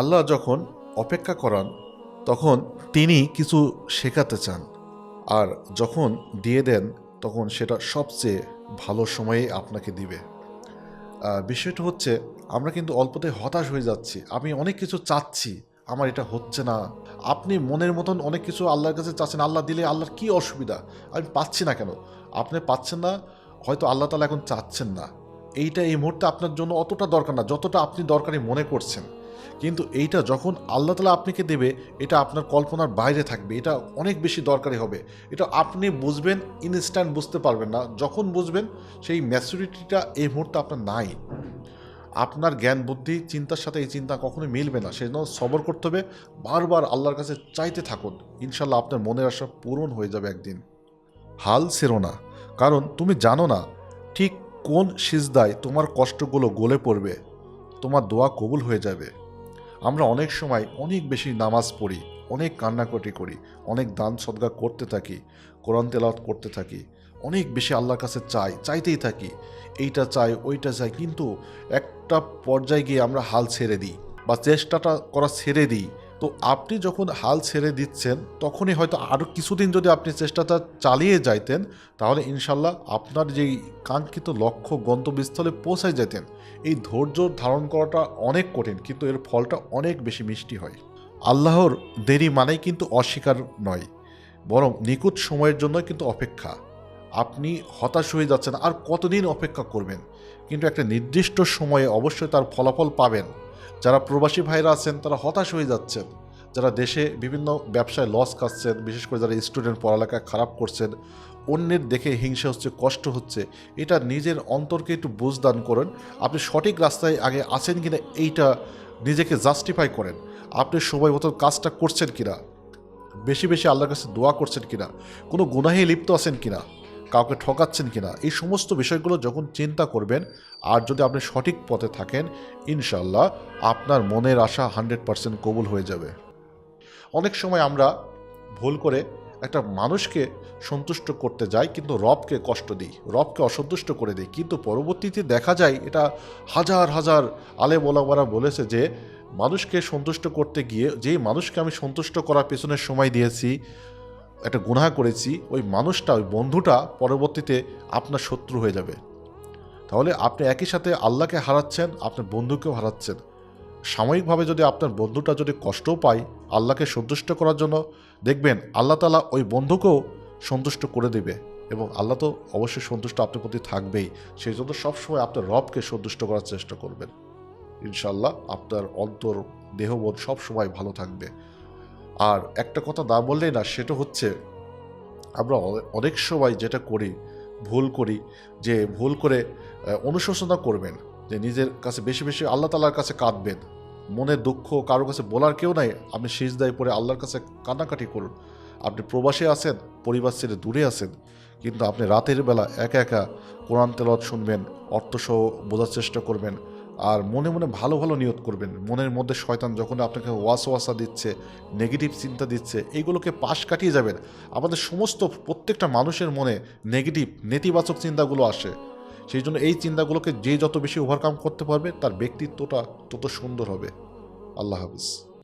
আল্লাহ যখন অপেক্ষা করান, তখন তিনি কিছু শেখাতে চান। আর যখন দিয়ে দেন, তখন সেটা সবচেয়ে ভালো সময়ে আপনাকে দিবে। বিষয়টা হচ্ছে, আমরা কিন্তু অল্পতে হতাশ হয়ে যাচ্ছি। আমি অনেক কিছু চাচ্ছি, আমার এটা হচ্ছে না। আপনি মনের মতন অনেক কিছু আল্লাহর কাছে চাচ্ছেন, আল্লাহ দিলে আল্লাহর কি অসুবিধা? আমি পাচ্ছি না কেন? আপনি পাচ্ছেন না, হয়তো আল্লাহ তালা এখন চাচ্ছেন না। এইটা এই মুহূর্তে আপনার জন্য অতটা দরকার না, যতটা আপনি দরকারি মনে করছেন। কিন্তু এইটা যখন আল্লাহ তালা আপনাকে দেবে, এটা আপনার কল্পনার বাইরে থাকবে। এটা অনেক বেশি দরকারি হবে। এটা আপনি বুঝবেন ইনস্ট্যান্ট বুঝতে পারবেন না। যখন বুঝবেন, সেই ম্যাচুরিটিটা এই মুহূর্তে আপনার নাই। আপনার জ্ঞান, বুদ্ধি, চিন্তার সাথে এই চিন্তা কখনোই মিলবে না। সেই জন্য সবর করতে হবে। বারবার আল্লাহর কাছে চাইতে থাকুন। ইনশাল্লাহ আপনার মনের আশা পূরণ হয়ে যাবে একদিন। হাল সেরো না। কারণ তুমি জানো না ঠিক কোন সিজদায় তোমার কষ্টগুলো গলে পড়বে। তোমার দোয়া কবুল হয়ে যাবে। আমরা অনেক সময় অনেক বেশি নামাজ পড়ি, অনেক কান্নাকাটি করি, অনেক দান সদগা করতে থাকি, কোরআন তেলাওয়াত করতে থাকি, অনেক বেশি আল্লাহর কাছে চাই, চাইতেই থাকি। এইটা চাই, ওইটা চাই, কিন্তু একটা পর্যায়ে গিয়ে আমরা হাল ছেড়ে দিই বা চেষ্টাটা করা ছেড়ে দিই। তো আপনি যখন হাল ছেড়ে দিচ্ছেন, তখনই হয়তো আরও কিছুদিন যদি আপনি চেষ্টাটা চালিয়ে যাইতেন, তাহলে ইনশাল্লাহ আপনার যেই কাঙ্ক্ষিত লক্ষ্য গন্তব্যস্থলে পৌঁছায় যেতেন এই ধৈর্য ধারণ করাটা অনেক কঠিন, কিন্তু এর ফলটা অনেক বেশি মিষ্টি হয়। আল্লাহর দেরি মানেই কিন্তু অস্বীকার নয়, বরং নিখুঁত সময়ের জন্য কিন্তু অপেক্ষা। আপনি হতাশ হয়ে যাচ্ছেন, আর কতদিন অপেক্ষা করবেন? কিন্তু একটা নির্দিষ্ট সময়ে অবশ্যই তার ফলাফল পাবেন। যারা প্রবাসী ভাইরা আছেন, তারা হতাশ হয়ে যাচ্ছেন। যারা দেশে বিভিন্ন ব্যবসায় লস খাচ্ছেন, বিশেষ করে যারা স্টুডেন্ট পড়ালেখা খারাপ করছেন, অন্যের দেখে হিংসা হচ্ছে, কষ্ট হচ্ছে, এটা নিজের অন্তরকে একটু বুঝদান করেন। আপনি সঠিক রাস্তায় আগে আছেন কিনা, এইটা নিজেকে জাস্টিফাই করেন। আপনি সময় মতো কাজটা করছেন কিনা? বেশি বেশি আল্লাহর কাছে দোয়া করছেন কিনা? কোনো গুনাহে লিপ্ত আছেন কিনা? কাউকে ঠকাচ্ছেন কিনা, এই সমস্ত বিষয়গুলো যখন চিন্তা করবেন, আর যদি আপনি সঠিক পথে থাকেন ইনশাল্লাহ আপনার মনের আশা হান্ড্রেড পার্সেন্ট কবুল হয়ে যাবে। অনেক সময় আমরা ভুল করে একটা মানুষকে সন্তুষ্ট করতে যাই, কিন্তু রবকে কষ্ট দিই, রবকে অসন্তুষ্ট করে দিই। কিন্তু পরবর্তীতে দেখা যায়, এটা হাজার হাজার আলে বলাবারা বলেছে যে, মানুষকে সন্তুষ্ট করতে গিয়ে, যেই মানুষকে আমি সন্তুষ্ট করার পেছনে সময় দিয়েছি একটা গুনাহ করেছি, ওই মানুষটা, ওই বন্ধুটা পরবর্তীতে আপনার শত্রু হয়ে যাবে। তাহলে আপনি একই সাথে আল্লাহকে হারাচ্ছেন, আপনার বন্ধুকেও হারাচ্ছেন। সাময়িকভাবে যদি আপনার বন্ধুটা যদি কষ্টও পায় আল্লাহকে সন্তুষ্ট করার জন্য, দেখবেন আল্লাহ তালা ওই বন্ধুকেও সন্তুষ্ট করে দেবে এবং আল্লাহ তো অবশ্যই সন্তুষ্ট আপনার প্রতি থাকবেই। সেই জন্য সবসময় আপনার রবকে সন্তুষ্ট করার চেষ্টা করবেন। ইনশাল্লাহ আপনার অন্তর, দেহবোধ সবসময় ভালো থাকবে। আর একটা কথা না বললেই না, সেটা হচ্ছে আমরা অনেক সময় যেটা করি, ভুল করি, যে ভুল করে অনুশোচনা করবেন, যে নিজের কাছে বেশি বেশি আল্লাহ তালার কাছে কাঁদবেন। মনের দুঃখ কারও কাছে বলার কেউ নাই, আপনি সিজদায় পড়ে আল্লাহর কাছে কান্নাকাটি করুন। আপনি প্রবাসে আছেন, পরিবার ছেড়ে দূরে আছেন, কিন্তু আপনি রাতের বেলা একা একা কোরআন তেলত শুনবেন, অর্থসহ বোঝার চেষ্টা করবেন আর মনে মনে ভালো ভালো নিয়ত করবেন। মনের মধ্যে শয়তান যখন আপনাকে ওয়াস ওয়াসা দিচ্ছে নেগেটিভ চিন্তা দিচ্ছে এইগুলোকে পাশ কাটিয়ে যাবেন। আমাদের সমস্ত প্রত্যেকটা মানুষের মনে নেগেটিভ নেতিবাচক চিন্তাগুলো আসে। সেই জন্য এই চিন্তাগুলোকে যে যত বেশি ওভারকাম করতে পারবে, তার ব্যক্তিত্বটা তত সুন্দর হবে। আল্লাহ হাফিজ।